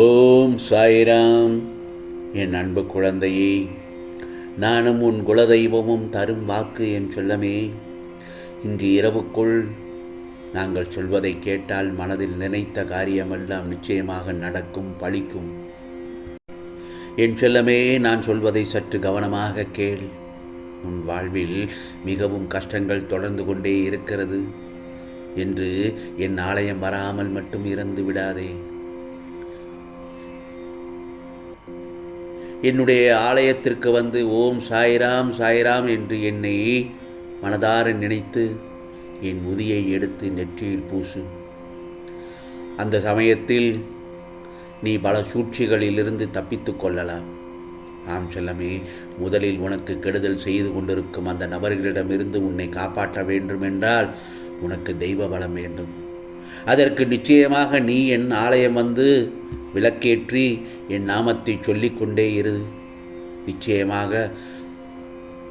ஓம் சாய்ராம். என் அன்பு குழந்தையே நானும் உன் குலதெய்வமும் தரும் வாக்கு என் செல்லமே. இன்று இரவுக்குள் நாங்கள் சொல்வதை கேட்டால் மனதில் நினைத்த காரியமெல்லாம் நிச்சயமாக நடக்கும் பழிக்கும். என் செல்லமே நான் சொல்வதை சற்று கவனமாக கேள். உன் வாழ்வில் மிகவும் கஷ்டங்கள் தொடர்ந்து கொண்டே இருக்கிறது என்று என் ஆலயம் வராமல் மட்டும் இறந்து விடாதே. என்னுடைய ஆலயத்திற்கு வந்து ஓம் சாய்ராம் சாய்ராம் என்று என்னை மனதார நினைத்து என் முதியை எடுத்து நெற்றியில் பூசு. அந்த சமயத்தில் நீ பல சூழ்ச்சிகளிலிருந்து தப்பித்து கொள்ளலாம். ஆம் செல்லமே முதலில் உனக்கு கெடுதல் செய்து கொண்டிருக்கும் அந்த நபர்களிடமிருந்து உன்னை காப்பாற்ற வேண்டுமென்றால் உனக்கு தெய்வ பலம் வேண்டும். அதற்கு நிச்சயமாக நீ என் ஆலயம் வந்து விளக்கேற்றி என் நாமத்தை சொல்லிக்கொண்டே இரு. நிச்சயமாக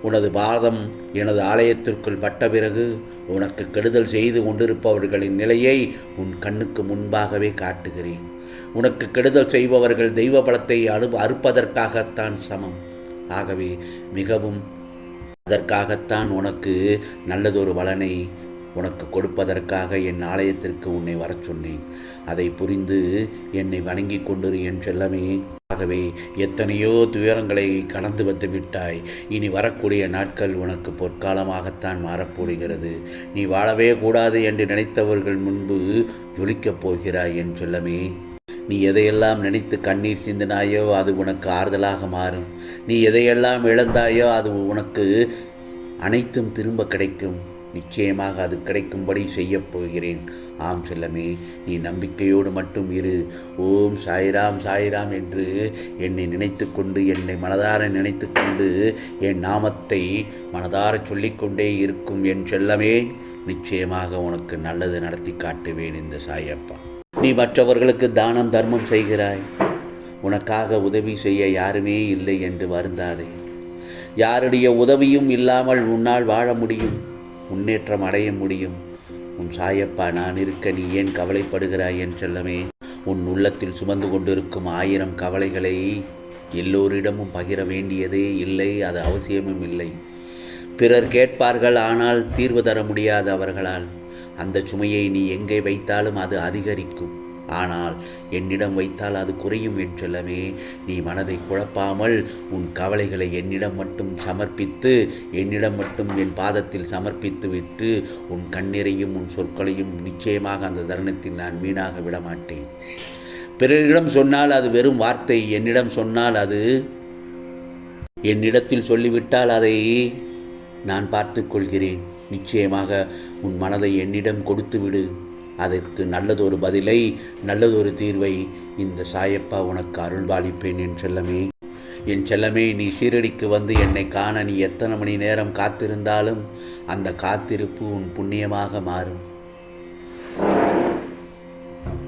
உனது பாதம் எனது ஆலயத்திற்குள் பட்ட பிறகு உனக்கு கெடுதல் செய்து கொண்டிருப்பவர்களின் நிலையை உன் கண்ணுக்கு முன்பாகவே காட்டுகிறேன். உனக்கு கெடுதல் செய்பவர்கள் தெய்வ பலத்தை அனு அறுப்பதற்காகத்தான் சமம். ஆகவே மிகவும் அதற்காகத்தான் உனக்கு நல்லதொரு பலனை உனக்கு கொடுப்பதற்காக என் ஆலயத்திற்கு உன்னை வரச் சொன்னேன். அதை புரிந்து என்னை வணங்கி கொண்டிரு என் செல்லமே. ஆகவே எத்தனையோ துயரங்களை கடந்து வந்து விட்டாய். இனி வரக்கூடிய நாட்கள் உனக்கு பொற்காலமாகத்தான் மாறப்போடுகிறது நீ வாழவே கூடாது என்று நினைத்தவர்கள் முன்பு ஜொலிக்கப் போகிறாய் என் சொல்லமே. நீ எதையெல்லாம் நினைத்து கண்ணீர் சிந்தினாயோ அது உனக்கு ஆறுதலாக மாறும். நீ எதையெல்லாம் இழந்தாயோ அது உனக்கு அனைத்தும் திரும்ப கிடைக்கும். நிச்சயமாக அது கிடைக்கும்படி செய்யப் போகிறேன். ஆம் செல்லமே நீ நம்பிக்கையோடு மட்டும் இரு. ஓம் சாய்ராம் சாய்ராம் என்று என்னை நினைத்து கொண்டு என்னை மனதார நினைத்து கொண்டு என் நாமத்தை மனதார சொல்லிக்கொண்டே இருக்கும் என் செல்லமே நிச்சயமாக உனக்கு நல்லது நடத்தி காட்டுவேன் இந்த சாயப்பா. நீ மற்றவர்களுக்கு தானம் தர்மம் செய்கிறாய். உனக்காக உதவி செய்ய யாருமே இல்லை என்று வருந்தாதே. யாருடைய உதவியும் இல்லாமல் உன்னால் வாழ முடியும். முன்னேற்றம் அடைய முடியும். உன் சாயப்பா நான் இருக்க நீ ஏன் கவலைப்படுகிறாய் என் செல்லமே? உன் உள்ளத்தில் சுமந்து கொண்டிருக்கும் ஆயிரம் கவலைகளை எல்லோரிடமும் பகிர வேண்டியதே இல்லை அது அவசியமும் இல்லை. பிறர் கேட்பார்கள் ஆனால் தீர்வு தர முடியாது அவர்களால். அந்த சுமையை நீ எங்கே வைத்தாலும் அது அதிகரிக்கும். ஆனால் என்னிடம் வைத்தால் அது குறையும் என்றெல்லாமே நீ மனதை குழப்பாமல் உன் கவலைகளை என்னிடம் மட்டும் சமர்ப்பித்து என்னிடம் மட்டும் என் பாதத்தில் சமர்ப்பித்து விட்டு உன் கண்ணீரையும் உன் சொற்களையும் நிச்சயமாக அந்த தருணத்தில் நான் வீணாக விடமாட்டேன். பிறரிடம் சொன்னால் அது வெறும் வார்த்தை என்னிடம் சொன்னால் அது என்னிடத்தில் சொல்லிவிட்டால் அதை நான் பார்த்து கொள்கிறேன். நிச்சயமாக உன் மனதை என்னிடம் கொடுத்து விடு அதற்கு நல்லதொரு பதிலை நல்லதொரு தீர்வை இந்த சாயப்பா உனக்கு அருள்பாலிப்பேன் என் செல்லமே. என் செல்லமே நீ சீரடிக்கு வந்து என்னை காண நீ எத்தனை மணி நேரம் காத்திருந்தாலும் அந்த காத்திருப்பு உன் புண்ணியமாக மாறும்.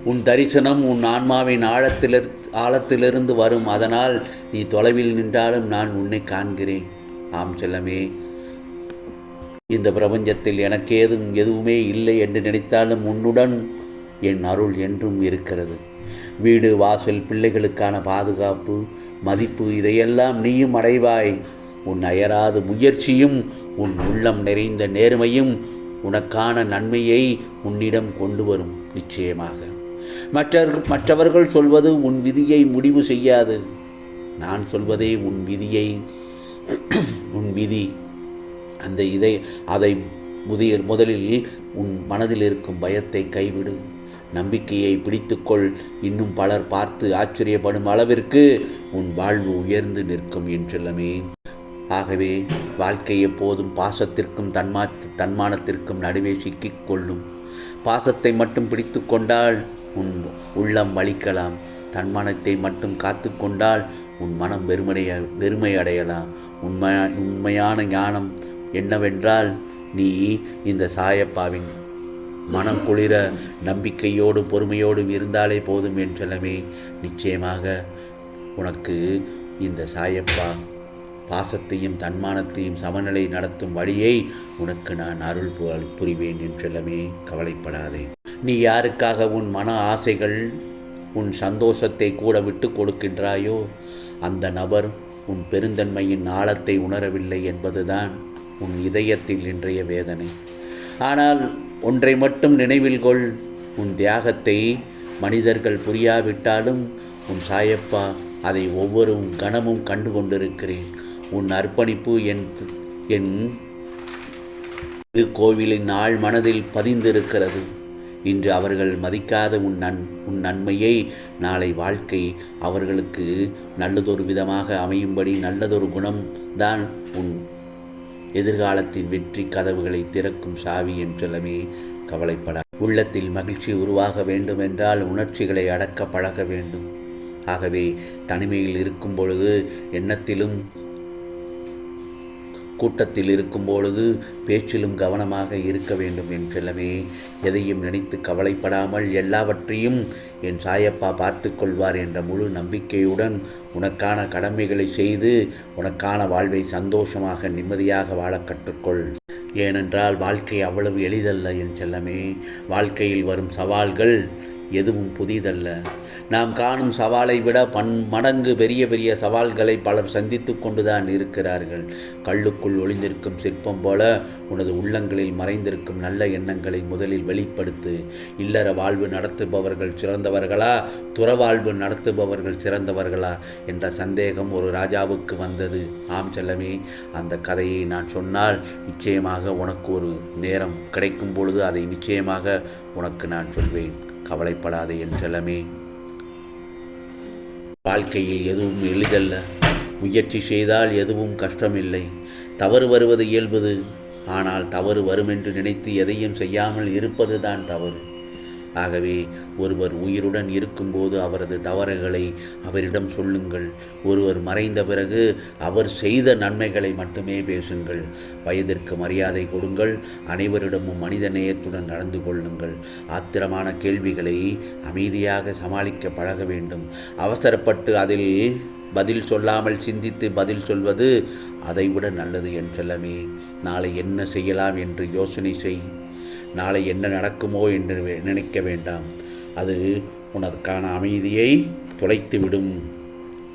உன் தரிசனம் உன் ஆன்மாவின் ஆழத்திலிரு ஆழத்திலிருந்து வரும். அதனால் நீ தொலைவில் நின்றாலும் நான் உன்னை காண்கிறேன். ஆம் செல்லமே இந்த பிரபஞ்சத்தில் எனக்கேதும் எதுவுமே இல்லை என்று நினைத்தாலும் உன்னுடன் என் அருள் என்றும் இருக்கிறது. வீடு வாசல் பிள்ளைகளுக்கான பாதுகாப்பு மதிப்பு இதையெல்லாம் நீயும் அடைவாய். உன் அயராது முயற்சியும் உன் உள்ளம் நிறைந்த நேர்மையும் உனக்கான நன்மையை உன்னிடம் கொண்டு வரும் நிச்சயமாக. மற்றவர்கள் மற்றவர்கள் சொல்வது உன் விதியை முடிவு செய்யாது. நான் சொல்வதே உன் விதியை உன் விதி. அந்த இதை அதை முதிய முதலில் உன் மனதில் இருக்கும் பயத்தை கைவிடு. நம்பிக்கையை பிடித்துக்கொள். இன்னும் பலர் பார்த்து ஆச்சரியப்படும் அளவிற்கு உன் வாழ்வு உயர்ந்து நிற்கும் என்றெல்லாமே. ஆகவே வாழ்க்கை எப்போதும் பாசத்திற்கும் தன்மா தன்மானத்திற்கும் நடுவே சிக்கிக் கொள்ளும். பாசத்தை மட்டும் பிடித்து கொண்டால் உன் உள்ளம் வலிக்கலாம். தன்மானத்தை மட்டும் காத்து கொண்டால் உன் மனம் வெறுமடைய வெறுமை அடையலாம். உண்மையா உண்மையான ஞானம் என்னவென்றால் நீ இந்த சாயப்பாவின் மனம் குளிர நம்பிக்கையோடு பொறுமையோடும் இருந்தாலே போதும் என்றெல்லாமே நிச்சயமாக உனக்கு இந்த சாயப்பா பாசத்தையும் தன்மானத்தையும் சமநிலை நடத்தும் வழியை உனக்கு நான் அருள் புரிவேன் என்றெல்லாமே கவலைப்படாதே. நீ யாருக்காக உன் மன ஆசைகள் உன் சந்தோஷத்தை கூட விட்டு கொடுக்கின்றாயோ அந்த நபர் உன் பெருந்தன்மையின் ஆழத்தை உணரவில்லை என்பதுதான் உன் இதயத்தில் இன்றைய வேதனை. ஆனால் ஒன்றை மட்டும் நினைவில் கொள் உன் தியாகத்தை மனிதர்கள் புரியாவிட்டாலும் உன் சாயப்பா அதை ஒவ்வொரு கணமும் கண்டு கொண்டிருக்கிறேன். உன் அர்ப்பணிப்பு என் என் திருக்கோவிலின் ஆள் மனதில் பதிந்திருக்கிறது. இன்று அவர்கள் மதிக்காத உன் நன் உன் நன்மையை நாளை வாழ்க்கை அவர்களுக்கு நல்லதொரு விதமாக அமையும்படி நல்லதொரு குணம் தான் உன் எதிர்காலத்தின் வெற்றி கதவுகளை திறக்கும் சாவி என்றெல்லாமே கவலைப்பட உள்ளத்தில் மகிழ்ச்சி உருவாக வேண்டுமென்றால் உணர்ச்சிகளை அடக்க பழக வேண்டும். ஆகவே தனிமையில் இருக்கும் பொழுது எண்ணத்திலும் கூட்டத்தில் இருக்கும் பொழுது பேச்சிலும் கவனமாக இருக்க வேண்டும் என்றெல்லாமே எதையும் நினைத்து கவலைப்படாமல் எல்லாவற்றையும் என் சாயப்பா பார்த்து கொள்வார் என்ற முழு நம்பிக்கையுடன் உனக்கான கடமைகளை செய்து உனக்கான வாழ்வை சந்தோஷமாக நிம்மதியாக வாழ கற்றுக்கொள். ஏனென்றால் வாழ்க்கை அவ்வளவு எளிதல்ல என் செல்லமே. வாழ்க்கையில் வரும் சவால்கள் எதுவும் புதிதல்ல. நாம் காணும் சவாலை விட பன் மடங்கு பெரிய பெரிய சவால்களை பலர் சந்தித்து கொண்டுதான் இருக்கிறார்கள். கல்லுக்குள் ஒளிந்திருக்கும் சிற்பம் போல உனது உள்ளங்களில் மறைந்திருக்கும் நல்ல எண்ணங்களை முதலில் வெளிப்படுத்து. இல்லற வாழ்வு நடத்துபவர்கள் சிறந்தவர்களா? துறவாழ்வு நடத்துபவர்கள் சிறந்தவர்களா? என்ற சந்தேகம் ஒரு ராஜாவுக்கு வந்தது. ஆம் செல்லமே அந்த கதையை நான் சொன்னால் நிச்சயமாக உனக்கு ஒரு நேரம் கிடைக்கும் பொழுது அதை நிச்சயமாக உனக்கு நான் சொல்வேன். கவலைப்படாதே என் செல்லமே. வாழ்க்கையில் எதுவும் எளிதல்ல. முயற்சி செய்தால் எதுவும் கஷ்டமில்லை. தவறு வருவது இயல்பது. ஆனால் தவறு வருமென்று நினைத்து எதையும் செய்யாமல் இருப்பதுதான் தவறு. ஆகவே ஒருவர் உயிருடன் இருக்கும்போது அவரது தவறுகளை அவரிடம் சொல்லுங்கள். ஒருவர் மறைந்த பிறகு அவர் செய்த நன்மைகளை மட்டுமே பேசுங்கள். வயதிற்கு மரியாதை கொடுங்கள். அனைவரிடமும் மனித நேயத்துடன் நடந்து கொள்ளுங்கள். ஆத்திரமான கேள்விகளை அமைதியாக சமாளிக்க பழக வேண்டும். அவசரப்பட்டு அதில் பதில் சொல்லாமல் சிந்தித்து பதில் சொல்வது அதைவிட நல்லது என் செல்லமே. நாளை என்ன செய்யலாம் என்று யோசனை செய். நாளை என்ன நடக்குமோ என்று நினைக்க வேண்டாம். அது உனக்கான அமைதியை தொலைத்துவிடும்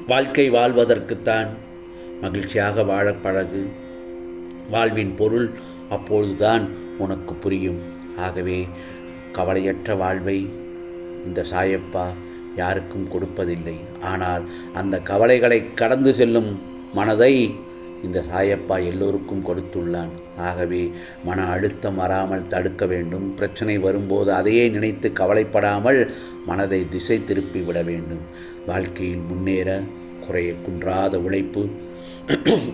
வாழ்க்கை வாழ்வதற்குத்தான் மகிழ்ச்சியாக வாழ பழகு. வாழ்வின் பொருள் அப்பொழுதுதான் உனக்கு புரியும். ஆகவே கவலையற்ற வாழ்வை இந்த சாயப்பா யாருக்கும் கொடுப்பதில்லை. ஆனால் அந்த கவலைகளை கடந்து செல்லும் மனதை இந்த சாயப்பா எல்லோருக்கும் கொடுத்துள்ளான். ஆகவே மன அழுத்தம் வராமல் தடுக்க வேண்டும். பிரச்சனை வரும்போது அதையே நினைத்து கவலைப்படாமல் மனதை திசை திருப்பி விட வேண்டும். வாழ்க்கையில் முன்னேற குறைய குன்றாத உழைப்பு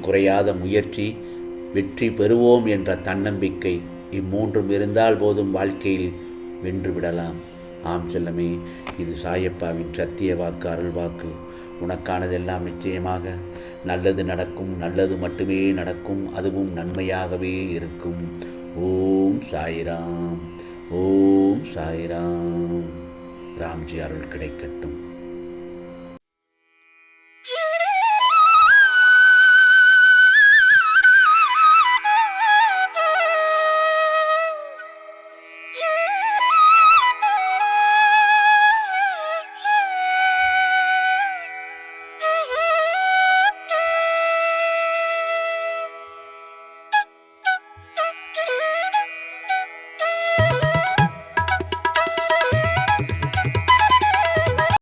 குறையாத முயற்சி வெற்றி பெறுவோம் என்ற தன்னம்பிக்கை இம்மூன்றும் இருந்தால் போதும் வாழ்க்கையில் வென்று விடலாம். ஆம் செல்லமே இது சாயப்பாவின் சத்திய வாக்கு அருள் வாக்கு. உனக்கானதெல்லாம் நிச்சயமாக நல்லது நடக்கும் நல்லது மட்டுமே நடக்கும் அதுவும் நன்மையாகவே இருக்கும். ஓம் சாய்ராம் ஓம் சாய்ராம். ராம்ஜி அருள் கிடைக்கட்டும்.